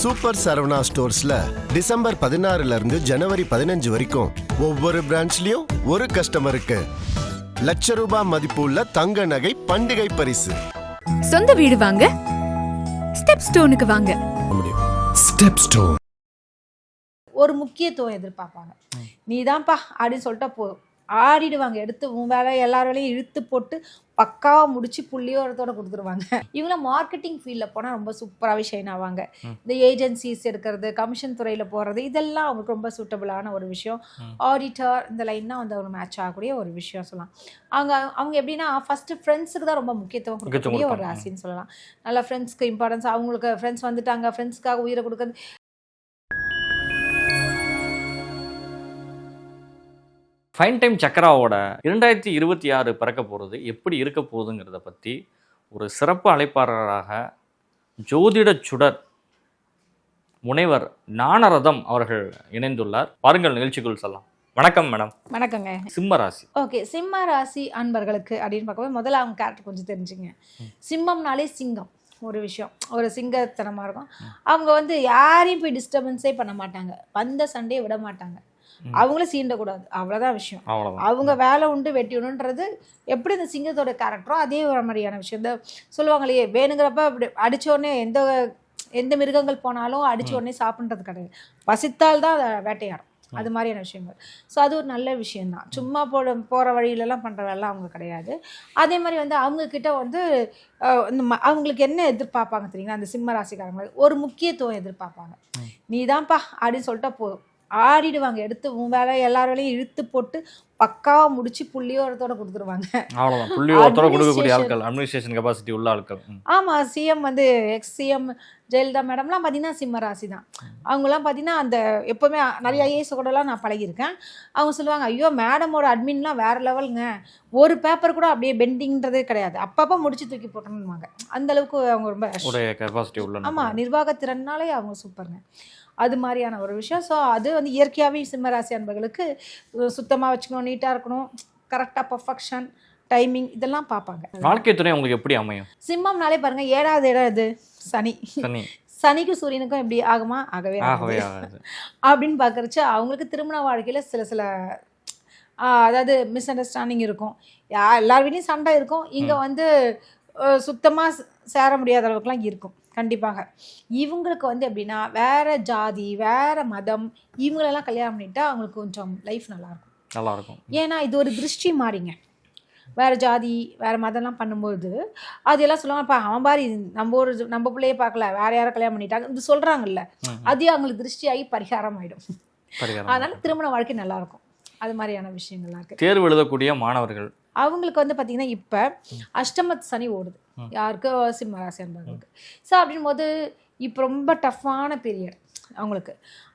Super Saravana ஸ்டோர்ஸ்ல December பதினாறுல இருந்து ஜனவரி பதினஞ்சு வரைக்கும் ஒவ்வொரு பிரான்ச்லயும் ஒரு கஸ்டமருக்கு லட்ச ரூபாய் மதிப்புள்ள தங்க நகை பண்டிகை பரிசு. சொந்த வீடு வாங்க. ஸ்டெப் ஸ்டோனுக்கு வாங்க. ஸ்டெப் ஸ்டோன் ஒரு முக்கியத்துவம் எதிர்பார்ப்பாங்க. நீதான்ப்பா அப்படின்னு சொல்லிட்டா போதும். ஆடிடுவாங்க எடுத்து உன் வேலை எல்லார் வேலையும் இழுத்து போட்டு பக்காவா முடிச்சு புள்ளியோரத்தோட கொடுத்துருவாங்க. இவங்கள மார்க்கெட்டிங் ஃபீல்டில் போனால் ரொம்ப சூப்பராகவே ஷைன் ஆவாங்க. இந்த ஏஜென்சிஸ் எடுக்கிறது கமிஷன் துறையில் போகிறது இதெல்லாம் அவங்களுக்கு ரொம்ப சூட்டபிளான ஒரு விஷயம். ஆடிட்டர் இந்த லைன்னா வந்து அவங்க மேட்ச் ஆகக்கூடிய ஒரு விஷயம் சொல்லலாம். அவங்க அவங்க எப்படின்னா ஃபஸ்ட்டு ஃப்ரெண்ட்ஸுக்கு தான் ரொம்ப முக்கியத்துவம் கொடுக்கக்கூடிய ஒரு. ராசின்னு சொல்லலாம். நல்லா ஃப்ரெண்ட்ஸ்க்கு இம்பார்ட்டன்ஸ் அவங்களுக்கு ஃப்ரெண்ட்ஸ் வந்துட்டாங்க ஃப்ரெண்ட்ஸ்க்காக உயிரை கொடுக்குறது ஃபைன் டைம் சக்கராவோட இரண்டாயிரத்தி இருபத்தி ஆறு பிறக்க போகிறது எப்படி இருக்க போகுதுங்கிறத பற்றி ஒரு சிறப்பு அழைப்பாளராக ஜோதிட சுடர் முனைவர் ஞானரதம் அவர்கள் இணைந்துள்ளார். பாருங்கள் நிகழ்ச்சிக்குள் செல்லலாம். வணக்கம் மேடம். வணக்கங்க. சிம்ம ராசி. ஓகே சிம்ம ராசி அன்பர்களுக்கு அப்படின்னு பார்க்கும்போது முதல்ல அவங்க கேரக்டர் கொஞ்சம் தெரிஞ்சுங்க. சிம்மம்னாலே சிங்கம் ஒரு விஷயம். ஒரு சிங்கத்தனமாக இருக்கும். அவங்க வந்து யாரையும் போய் டிஸ்டர்பன்ஸே பண்ண மாட்டாங்க. வந்த சண்டையை விட மாட்டாங்க. அவங்களும் சீண்டக்கூடாது. அவ்வளோதான் விஷயம். அவங்க வேலை உண்டு வெட்டியணுன்றது எப்படி இந்த சிங்கத்தோட கேரக்டரோ அதே ஒரு மாதிரியான விஷயம். இந்த சொல்லுவாங்களே வேணுங்கிறப்ப அப்படி அடிச்ச உடனே எந்த எந்த மிருகங்கள் போனாலும் அடிச்ச உடனே சாப்பிட்றது கிடையாது. பசித்தால் தான் அதை வேட்டையாடும். அது மாதிரியான விஷயங்கள். ஸோ அது ஒரு நல்ல விஷயம்தான். சும்மா போட போகிற வழியிலலாம் பண்ணுற வேலை அவங்க கிடையாது. அதே மாதிரி வந்து அவங்க கிட்ட வந்து இந்த அவங்களுக்கு என்ன எதிர்பார்ப்பாங்க தெரியுங்களா? அந்த சிம்ம ராசிக்காரங்க ஒரு முக்கியத்துவம் எதிர்பார்ப்பாங்க. நீதான்ப்பா அப்படின்னு சொல்லிட்டா போதும். ஆடிடுவாங்க எடுத்து உன் வேலை எல்லார் வேலையும் இழுத்து போட்டு பக்காவா முடிச்சு புள்ளியோரத்தோட கொடுத்துருவாங்க. அவ்வளோதான் புள்ளியோரத்தோட கொடுக்கக்கூடிய. ஆட்கள் அட்மினிஸ்ட்ரேஷன் கெப்பாசிட்டி உள்ள ஆட்கள். ம். ஆமா சிஎம் வந்து எக்ஸ் சிஎம் ஜெயலலிதா மேடம்லாம் பார்த்தீங்கன்னா சிம்ம ராசி தான். அவங்களாம் பார்த்தீங்கன்னா அந்த எப்போவுமே நிறைய ஐஏஎஸ் கூடலாம் நான் பழகியிருக்கேன். அவங்க சொல்லுவாங்க ஐயோ மேடமோட அட்மின்லாம் வேற லெவலுங்க ஒரு பேப்பர் கூட அப்படியே பெண்டிங்ன்றதே கிடையாது. அப்பப்போ முடிச்சு தூக்கி போட்டணும்வாங்க அந்த அளவுக்கு அவங்க ரொம்ப கெப்பாசிட்டி உள்ள ஆமா நிர்வாகத்திறனாலே அவங்க சூப்பருங்க அது மாதிரியான ஒரு விஷயம். ஸோ அது வந்து இயற்கையாகவே சிம்மராசி அன்பர்களுக்கு சுத்தமாக வச்சுக்கணும். நீட்டாக இருக்கணும் கரெக்டாக பர்ஃபெக்ஷன் டைமிங் இதெல்லாம் பார்ப்பாங்க வாழ்க்கை துணை உங்களுக்கு எப்படி அமையும்? சிம்மம்னாலே பாருங்க ஏழாவது இடம் இது சனி. சனி. சனிக்கும் சூரியனுக்கும் எப்படி ஆகுமா? ஆகவே ஆகவே அப்படின்னு பார்க்கறச்சு அவங்களுக்கு திருமண வாழ்க்கையில சில சில அதாவது மிஸ் அண்டர்ஸ்டாண்டிங் இருக்கும். யா எல்லார் வீட்லையும் சண்டை இருக்கும். இங்க வந்து அஹ், சுத்தமா ச- சேர முடியாத அளவுக்குலாம் இருக்கும். கண்டிப்பாக. இவங்களுக்கு வந்து எப்படின்னா வேற ஜாதி வேற மதம் இவங்களெல்லாம் கல்யாணம் பண்ணிட்டா அவங்களுக்கு கொஞ்சம் லைஃப் நல்லா நல்லா இருக்கும் ஏன்னா இது ஒரு திருஷ்டி மாறிங்க. வேற ஜாதி வேற மதம்லாம் பண்ணும்போது அது எல்லாம் சொல்லுவாங்கப்பா அவன் பாரு இது நம்ம ஒரு நம்ம பிள்ளையே பார்க்கல வேற யாரை கல்யாணம் பண்ணிட்டாங்க. இது சொல்றாங்கல்ல. ம். அது அவங்களுக்கு திருஷ்டியாகி பரிகாரம் ஆயிடும் பரிகாரம் அதனால திருமண வாழ்க்கை நல்லா இருக்கும் அது மாதிரியான விஷயங்கள்லாம் இருக்கு. தேர்வு எழுதக்கூடிய மாணவர்கள். அவங்களுக்கு வந்து பார்த்தீங்கன்னா இப்போ அஷ்டமத் சனி ஓடுது. யாருக்கு? சிம்ம ராசி அன்பர்களுக்கு. ஸோ அப்படின் போது இப்போ ரொம்ப டஃப்பான பீரியட் அவங்களுக்கு.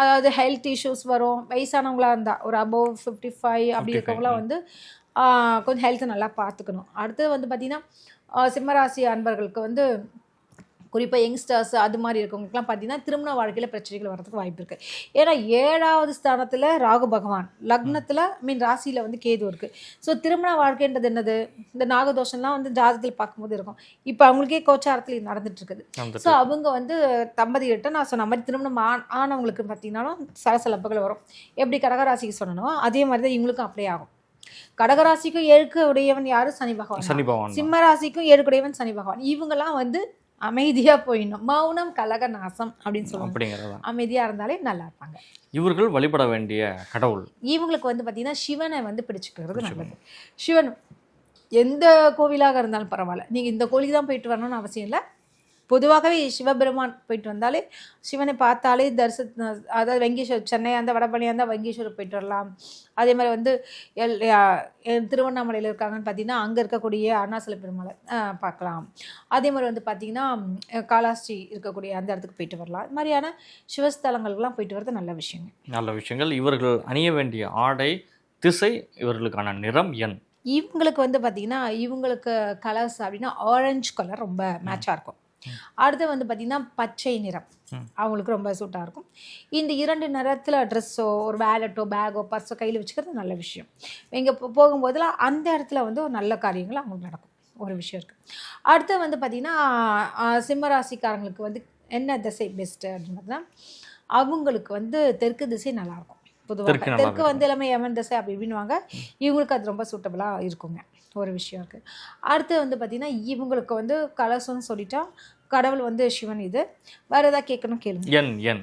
அதாவது ஹெல்த் இஷ்யூஸ் வரும். வயசானவங்களா இருந்தால் ஒரு அபவ் ஃபிஃப்டி ஃபைவ் அப்படி 55, இருக்கவங்களாம் வந்து கொஞ்சம் ஹெல்த்தை நல்லா பார்த்துக்கணும். அடுத்து வந்து பார்த்தீங்கன்னா சிம்மராசி அன்பர்களுக்கு வந்து குறிப்பாக யங்ஸ்டர்ஸ் அது மாதிரி இருக்கவங்களுக்குலாம் பார்த்தீங்கன்னா திருமண வாழ்க்கையில் பிரச்சனைகள் வரதுக்கு வாய்ப்பு இருக்குது ஏன்னா ஏழாவது ஸ்தானத்தில் ராகு பகவான் லக்னத்தில் மீன் ராசியில் வந்து கேது இருக்குது ஸோ திருமண வாழ்க்கைன்றது என்னது? இந்த நாகதோஷம்லாம் வந்து ஜாதகத்தில் பார்க்கும்போது இருக்கும். இப்போ அவங்களுக்கே கோச்சாரத்தில் நடந்துட்டு இருக்குது. ஸோ அவங்க வந்து தம்பதிகிட்ட நான் சொன்ன மாதிரி திருமணம் ஆண் ஆனவங்களுக்கு பார்த்தீங்கன்னாலும் சலசலப்புகள் வரும். எப்படி கடகராசிக்கு சொன்னனோ அதே மாதிரி தான் இவங்களுக்கும் அப்ளை ஆகும். கடகராசிக்கும் ஏழுக்கு உடையவன் யாரு? சனி பகவான் சனி பகவான். சிம்ம ராசிக்கும் ஏழுக்குடையவன் சனி பகவான். இவங்கெல்லாம் வந்து அமைதியா போயிடணும். மௌனம் கலக நாசம் அப்படின்னு சொல்லுவாங்க. அப்படிங்கிறது அமைதியா இருந்தாலே நல்லா இருப்பாங்க. இவர்கள் வழிபட வேண்டிய கடவுள். இவங்களுக்கு வந்து பார்த்தீங்கன்னா சிவனை வந்து பிடிச்சிக்கிறது நல்லது. சிவன் எந்த கோவிலாக இருந்தாலும் பரவாயில்ல. நீங்கள் இந்த கோவிலுக்கு தான் போயிட்டு வரணும்னு அவசியம் இல்லை. பொதுவாகவே சிவபெருமான் போயிட்டு வந்தாலே சிவனை பார்த்தாலே தரிச அதாவது வெங்கேஸ்வர் சென்னையாக இருந்தால் வடபழனியாக இருந்தால் வெங்கேஸ்வரர் போயிட்டு வரலாம். அதே மாதிரி வந்து எல் திருவண்ணாமலையில் இருக்காங்கன்னு பார்த்தீங்கன்னா அங்கே இருக்கக்கூடிய அருணாசல பெருமாளை பார்க்கலாம். அதே மாதிரி வந்து பார்த்தீங்கன்னா ம், காளாஸ்ரீ இருக்கக்கூடிய அந்த இடத்துக்கு போயிட்டு வரலாம். இது மாதிரியான சிவஸ்தலங்களுக்கெல்லாம் போயிட்டு வரது நல்ல விஷயங்க. நல்ல விஷயங்கள். இவர்கள் அணிய வேண்டிய ஆடை திசை இவர்களுக்கான நிறம் எண்? இவங்களுக்கு வந்து பார்த்தீங்கன்னா இவங்களுக்கு கலர்ஸ் அப்படின்னா ஆரஞ்சு கலர் ரொம்ப மேட்சாக இருக்கும். அடுத்து வந்து பார்த்தீங்கன்னா பச்சை நிறம். அவங்களுக்கு ரொம்ப சூட்டாக இருக்கும். இந்த இரண்டு நிறத்தில் ட்ரெஸ்ஸோ ஒரு வேலட்டோ பேக்கோ பர்ஸோ கையில் வச்சுக்கிறது நல்ல விஷயம். இங்கே போகும்போதெல்லாம் அந்த இடத்துல வந்து ஒரு நல்ல காரியங்கள் அவங்களுக்கு நடக்கும். ஒரு விஷயம் இருக்குது அடுத்து வந்து பார்த்திங்கன்னா சிம்ம ராசிக்காரங்களுக்கு வந்து என்ன திசை பெஸ்ட்டு அப்படின்னு பார்த்தா அவங்களுக்கு வந்து தெற்கு திசை நல்லாயிருக்கும் பொதுவாக. தெற்கு வந்து எல்லாமே யமன் திசை அப்படி இவங்களுக்கு அது ரொம்ப சூட்டபுளாக இருக்குங்க ஒரு விஷயம் இருக்குது அடுத்து வந்து பார்த்திங்கன்னா இவங்களுக்கு வந்து கலசம்னு சொல்லிட்டா கடவுள் வந்து சிவன் இது. வேறு ஏதாவது கேட்கணும் கேளுங்க. என் என்.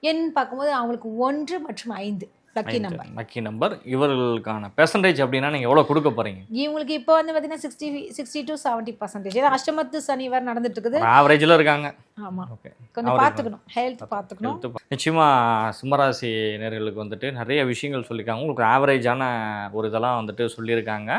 என் பார்க்கும்போது அவங்களுக்கு ஒன்று மற்றும் ஐந்து. லக்கி நம்பர் லக்கி நம்பர் இவர்களுக்கான பெர்சன்டேஜ் அப்படின்னா நீங்கள் எவ்வளோ கொடுக்க போகிறீங்க இவங்களுக்கு இப்போ வந்து பார்த்தீங்கன்னா sixty sixty to seventy percentage ஏன்னா அஷ்டமத்து சனி வேறு நடந்துட்டு இருக்குது ஆவரேஜில் இருக்காங்க. ஆமாம் ஓகே கொஞ்சம் பார்த்துக்கணும். ஹெல்த் பார்த்துக்கணும். நிச்சயமாக சிம்மராசி நேர்களுக்கு வந்துட்டு நிறைய விஷயங்கள் சொல்லியிருக்காங்க. உங்களுக்கு ஆவரேஜான ஒரு இதெல்லாம் வந்துட்டு சொல்லியிருக்காங்க.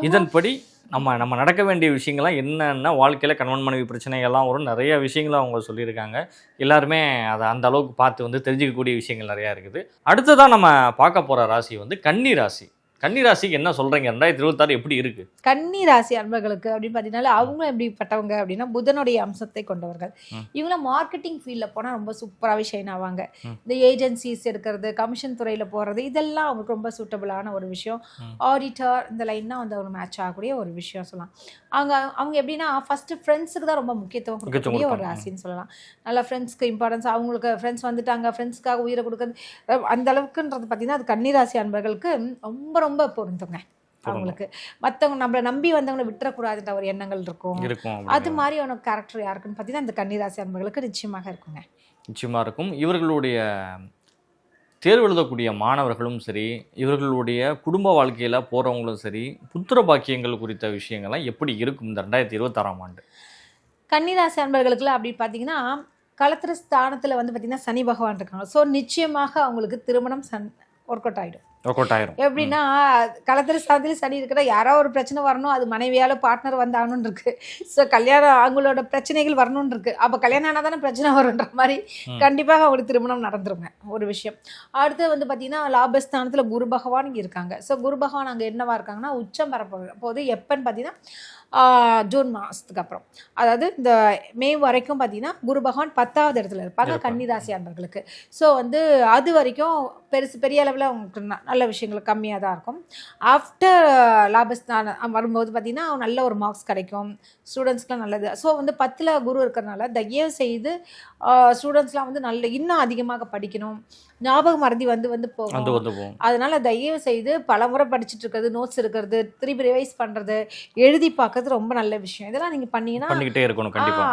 இதன்படி நம்ம நம்ம நடக்க வேண்டிய விஷயங்கள்லாம் என்னென்ன வாழ்க்கையில் கணவன் மனைவி பிரச்சனைகள்லாம் வரும் நிறைய விஷயங்களை அவங்க சொல்லியிருக்காங்க. எல்லாருமே அதை அந்த அளவுக்கு பார்த்து வந்து தெரிஞ்சுக்கக்கூடிய விஷயங்கள் நிறையா இருக்குது. அடுத்ததான் நம்ம பார்க்க போகிற ராசி வந்து கன்னி ராசி. கன்னி ராசிக்கு என்ன சொல்கிறீங்க ரெண்டாயிரத்தி இருபத்தாறு எப்படி இருக்குது கன்னி ராசி அன்பர்களுக்கு அப்படின்னு பார்த்தீங்கன்னா அவங்களும் எப்படிப்பட்டவங்க அப்படின்னா புதனுடைய அம்சத்தை கொண்டவர்கள். இவங்களும் மார்க்கெட்டிங் ஃபீல்டில் போனால் ரொம்ப சூப்பராகவே ஷைன் ஆவாங்க. இந்த ஏஜென்சிஸ் எடுக்கிறது கமிஷன் துறையில் போகிறது இதெல்லாம் அவங்களுக்கு ரொம்ப சூட்டபுளான ஒரு விஷயம். ஆடிட்டர் இந்த லைன்னா வந்து அவங்க மேட்ச் ஆகக்கூடிய ஒரு விஷயம் சொல்லலாம் அவங்க அவங்க எப்படின்னா ஃபஸ்ட்டு ஃப்ரெண்ட்ஸுக்கு தான் ரொம்ப முக்கியத்துவம் கொடுக்கக்கூடிய ஒரு. ராசின்னு சொல்லலாம் நல்லா ஃப்ரெண்ட்ஸ்க்கு இம்பார்ட்டன்ஸ் அவங்களுக்கு ஃப்ரெண்ட்ஸ் வந்துட்டாங்க ஃப்ரெண்ட்ஸ்க்காக உயிரை கொடுக்குறது அந்த அளவுக்குன்றது பார்த்தீங்கன்னா அது கன்னிராசி அன்பர்களுக்கு ரொம்ப ரொம்ப பொருந்துங்க. அவங்களுக்கு. மற்றவங்க நம்மளை நம்பி வந்தவங்களை விட்டுறக்கூடாதுன்ற ஒரு எண்ணங்கள் இருக்கும். அது அப்படிங்கிற மாதிரியான கேரக்டர் யாருக்குன்னு பார்த்தீங்கன்னா அந்த கன்னிராசி அன்பர்களுக்கு நிச்சயமாக இருக்குங்க. நிச்சயமாக இருக்கும். இவர்களுடைய தேர்வு எழுதக்கூடிய மாணவர்களும் சரி இவர்களுடைய குடும்ப வாழ்க்கையில் போகிறவங்களும் சரி புத்திர பாக்கியங்கள் குறித்த விஷயங்கள்லாம் எப்படி இருக்கும் இந்த ரெண்டாயிரத்தி இருபத்தாறாம் ஆண்டு? கன்னிராசி அன்பர்களுக்குலாம் அப்படி பார்த்தீங்கன்னா களத்திர ஸ்தானத்தில் வந்து பார்த்தீங்கன்னா சனி பகவான் இருக்காங்க. ஸோ நிச்சயமாக அவங்களுக்கு திருமணம் சன் ஒர்க் அவுட் ஆகிடும் எப்படின்னா களத்திர ஸ்தானத்தில் சனி இருக்கிற யாரோ ஒரு பிரச்சனை வரணும் அது மனைவியால் பார்ட்னர் வந்தாகணும்னு இருக்கு. ஸோ கல்யாணம் அவங்களோட பிரச்சனைகள் வரணும்னு இருக்கு. அப்போ கல்யாணம் ஆனால் தானே பிரச்சனை வருன்ற மாதிரி. கண்டிப்பாக அவங்களுக்கு திருமணம் நடந்துருங்க ஒரு விஷயம். அடுத்து வந்து பார்த்தீங்கன்னா லாபஸ்தானத்தில் குரு பகவான் இங்கே இருக்காங்க. ஸோ குரு பகவான் அங்கே என்னவா இருக்காங்கன்னா உச்சம் வரப்போ போது எப்போன்னு பார்த்தீங்கன்னா ஜூன் மாதத்துக்கு அப்புறம். அதாவது இந்த மே வரைக்கும் பார்த்தீங்கன்னா குரு பகவான் பத்தாவது இடத்துல இருப்பாங்க. கன்னிராசி அன்பர்களுக்கு ஸோ வந்து அது வரைக்கும் பெருசு பெரிய அளவில் அவங்களுக்கு நல்ல விஷயங்கள் கம்மியாக தான் இருக்கும். ஆஃப்டர் லாபஸ்தானம் வரும்போது பார்த்தீங்கன்னா நல்ல ஒரு மார்க்ஸ் கிடைக்கும். ஸ்டூடெண்ட்ஸ்க்குலாம் நல்லது. ஸோ வந்து பத்தில் குரு இருக்கிறனால தயவு செய்து ஸ்டூடெண்ட்ஸ்லாம் வந்து நல்ல இன்னும் அதிகமாக படிக்கணும். ஞாபக மறதி வந்து வந்து போகும். அதனால தயவு செய்து பல முறை படிச்சுட்டு இருக்கிறது நோட்ஸ் இருக்கிறது திருப்பி ரிவைஸ் பண்ணுறது எழுதி பார்க்கறது ரொம்ப நல்ல விஷயம். இதெல்லாம் நீங்கள் பண்ணீங்கன்னா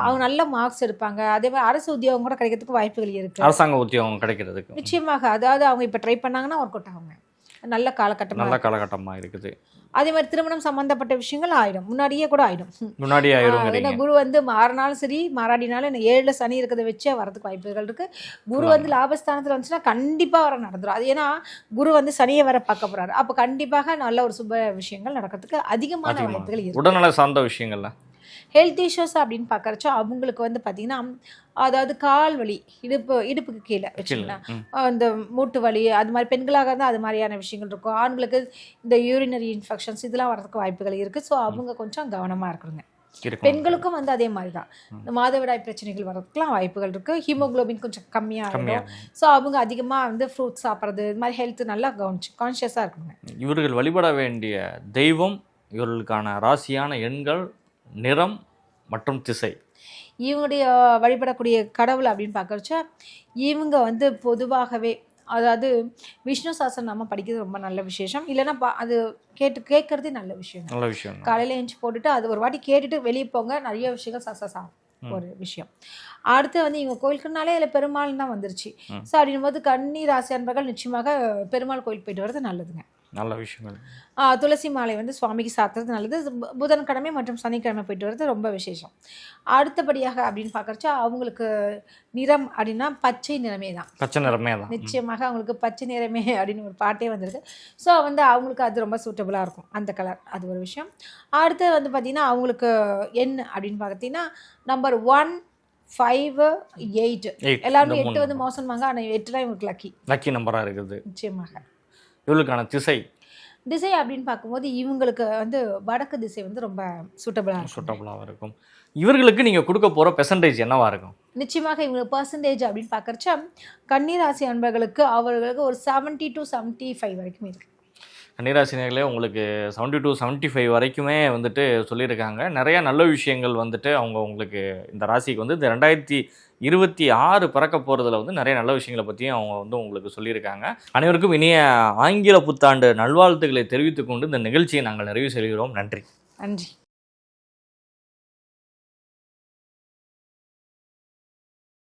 அவங்க நல்ல மார்க்ஸ் எடுப்பாங்க. அதே மாதிரி அரசு உத்தியோகம் கூட கிடைக்கிறதுக்கு வாய்ப்புகள் இருக்கு. அரசாங்க உத்தியோகம் கிடைக்கிறதுக்கு. நிச்சயமாக. அதாவது அவங்க இப்போ ட்ரை பண்ணாங்கன்னா ஒர்க் அவுட் ஆகுங்க. நல்ல காலகட்டமாக நல்ல காலகட்டமாக இருக்குது. அதே மாதிரி திருமணம் சம்பந்தப்பட்ட விஷயங்கள் ஆயிடும். முன்னாடியே கூட ஆயிடும். முன்னாடி ஆ, ஏன்னா குரு வந்து மாறினாலும் சரி மாறாடினாலும் ஏழுல சனி இருக்கிறத வச்சே வரதுக்கு வாய்ப்புகள் இருக்கு. குரு வந்து லாபஸ்தானத்தில் வந்துச்சுன்னா கண்டிப்பாக வர நடந்துரும். அது ஏன்னா குரு வந்து சனியை வர பார்க்க போறாரு. அப்போ கண்டிப்பாக நல்ல ஒரு சுப விஷயங்கள் நடக்கிறதுக்கு அதிகமான வாய்ப்புகள் உடல்நல சார்ந்த விஷயங்கள்ல. ஹெல்த் இஷ்யூஸ் அப்படின்னு பார்க்கறச்ச அவங்களுக்கு வந்து பார்த்தீங்கன்னா அதாவது கால் வலி இடுப்பு இடுப்புக்கு கீழே ம். இந்த மூட்டு வலி அது மாதிரி பெண்களாக இருந்தால் அது மாதிரியான விஷயங்கள் இருக்கும். ஆண்களுக்கு இந்த யூரினரி இன்ஃபெக்ஷன்ஸ் இதெல்லாம் வரதுக்கு வாய்ப்புகள் இருக்குது ஸோ அவங்க கொஞ்சம் கவனமாக இருக்கணுங்க. பெண்களுக்கும் வந்து அதே மாதிரி தான் இந்த மாதவிடாய் பிரச்சனைகள் வரதுக்குலாம் வாய்ப்புகள் இருக்குது ஹீமோகுளோபின் கொஞ்சம் கம்மியாக கம்மியா இருக்கும். ஸோ அவங்க அதிகமாக வந்து ஃப்ரூட்ஸ் சாப்பிட்றது இது மாதிரி ஹெல்த் நல்லா கவனிச்சு கான்ஷியஸாக இருக்கணுங்க. இவர்கள் வழிபட வேண்டிய தெய்வம் இவர்களுக்கான ராசியான எண்கள் நிறம் மற்றும் திசை. இவங்களுடைய வழிபடக்கூடிய கடவுள் அப்படின்னு பார்க்கறச்ச இவங்க வந்து பொதுவாகவே அதாவது விஷ்ணு சாஸ்திரம் நம்ம படிக்கிறது ரொம்ப நல்ல விசேஷம். இல்லைன்னா பா- அது கேட்டு கேட்கறதே நல்ல விஷயம் நல்ல விஷயம். காலையில் எழுந்துச்சு போட்டுட்டு அது ஒரு வாட்டி கேட்டுட்டு வெளியே போங்க நிறைய விஷயங்கள் சக்ஸஸ் ஆகும். ஒரு விஷயம். அடுத்து வந்து இவங்க கோயிலுக்குனாலே அதில் பெருமாள் தான் வந்துருச்சு. ஸோ அப்படின்னும் போது கன்னி ராசி அன்பர்கள் நிச்சயமாக பெருமாள் கோயில் போயிட்டு வர்றது நல்லதுங்க. நல்ல விஷயங்கள். ஆ, துளசி மாலை வந்து சுவாமிக்கு சாத்துறது நல்லது. புதன்கிழமை மற்றும் சனிக்கிழமை போயிட்டு வர்றது ரொம்ப விசேஷம். அடுத்தபடியாக அப்படின்னு பார்க்கறச்ச அவங்களுக்கு நிறம் அப்படின்னா பச்சை நிறமே தான். பச்சை நிறமே தான். நிச்சயமாக அவங்களுக்கு பச்சை நிறமே அப்படின்னு ஒரு பாட்டே வந்திருக்கு ஸோ வந்து அவங்களுக்கு அது ரொம்ப சூட்டபுளாக இருக்கும். அந்த கலர் அது ஒரு விஷயம். அடுத்து வந்து பார்த்திங்கன்னா அவங்களுக்கு என்ன அப்படின்னு பார்த்தீங்கன்னா நம்பர் ஒன் ஃபைவ் எயிட். எல்லாருமே எட்டு வந்து மோசமாங்க ஆனால் எட்டு தான் இவங்களுக்கு லக்கி. லக்கி நம்பராக இருக்குது. நிச்சயமாக. இவர்களுக்கான திசை? திசை அப்படின்னு பார்க்கும்போது இவங்களுக்கு வந்து வடக்கு திசை வந்து ரொம்ப சூட்டபுளாக சூட்டபுளாக இருக்கும். இவர்களுக்கு நீங்கள் கொடுக்க போகிற பெர்சன்டேஜ் என்னவா இருக்கும்? நிச்சயமாக இவங்களுக்கு பர்சன்டேஜ் அப்படின்னு பார்க்கறச்ச கன்னிராசி அன்பர்களுக்கு அவர்களுக்கு ஒரு செவன்ட்டி டு செவன்ட்டி ஃபைவ் வரைக்கும் இருக்கு. கன்னிராசினர்களே உங்களுக்கு செவன்ட்டி டூ செவன்ட்டி ஃபைவ் வரைக்குமே வந்துட்டு சொல்லியிருக்காங்க. நிறைய நல்ல விஷயங்கள் வந்துட்டு அவங்க உங்களுக்கு இந்த ராசிக்கு வந்து இந்த ரெண்டாயிரத்தி இருபத்தி ஆறு பிறக்க போகிறதுல வந்து நிறைய நல்ல விஷயங்களை பற்றியும் அவங்க வந்து உங்களுக்கு சொல்லியிருக்காங்க. அனைவருக்கும் இனிய ஆங்கில புத்தாண்டு நல்வாழ்த்துக்களை தெரிவித்துக்கொண்டு இந்த நிகழ்ச்சியை நாங்கள் நிறைவு செய்கிறோம். நன்றி. நன்றி.